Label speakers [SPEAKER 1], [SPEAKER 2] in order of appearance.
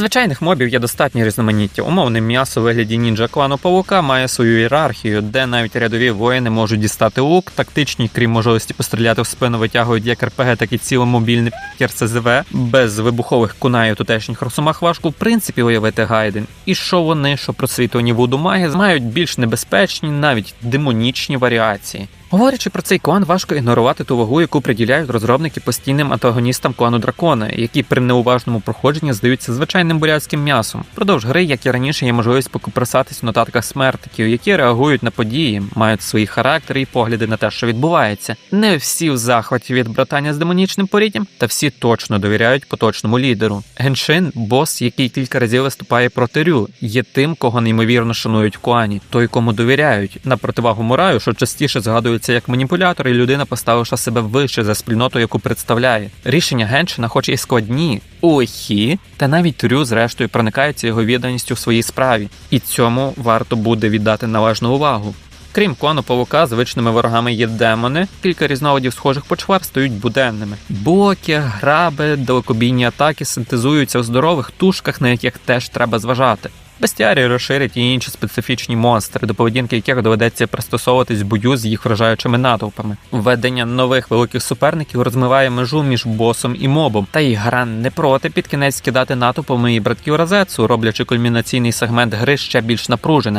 [SPEAKER 1] Звичайних мобів є достатньо різноманіття. Умовне м'ясо у вигляді нінджа клану павука має свою ієрархію, де навіть рядові воїни можуть дістати лук, тактичні, крім можливості постріляти в спину, витягують як РПГ, так і ціле мобільне РСЗВ. Без вибухових кунаїв тутешніх росомах важко в принципі уявити гайден. І що вони, що просвітлені вуду маги, мають більш небезпечні, навіть демонічні варіації. Говорячи про цей клан, важко ігнорувати ту вагу, яку приділяють розробники постійним антагоністам клану дракона, які при неуважному проходженні здаються звичайним бурятським м'ясом. Продовж гри, як і раніше, є можливість покупрасатись в нотатках смертників, які реагують на події, мають свої характери і погляди на те, що відбувається. Не всі в захваті від братання з демонічним поріддям, та всі точно довіряють поточному лідеру. Геншин, бос, який кілька разів виступає проти Рю, є тим, кого неймовірно шанують в клані, той, кому довіряють. На противагу Мураю, що частіше згадується як маніпулятор, і людина, поставивши себе вище за спільноту, яку представляє. Рішення Геншина, хоч і складні, лихі, та навіть Рю, зрештою, проникається його відданістю в своїй справі, і цьому варто буде віддати належну увагу. Крім клану павука, звичними ворогами є демони. Кілька різновидів схожих почвар стають буденними. Блоки, граби, далекобійні атаки синтезуються у здорових тушках, на яких теж треба зважати. Бестіарії розширять і інші специфічні монстри, до поведінки яких доведеться пристосовуватись в бою з їх вражаючими натовпами. Введення нових великих суперників розмиває межу між босом і мобом, та й гра не проти під кінець кидати натовпами і братків Разецу, роблячи кульмінаційний сегмент гри ще більш напруженим.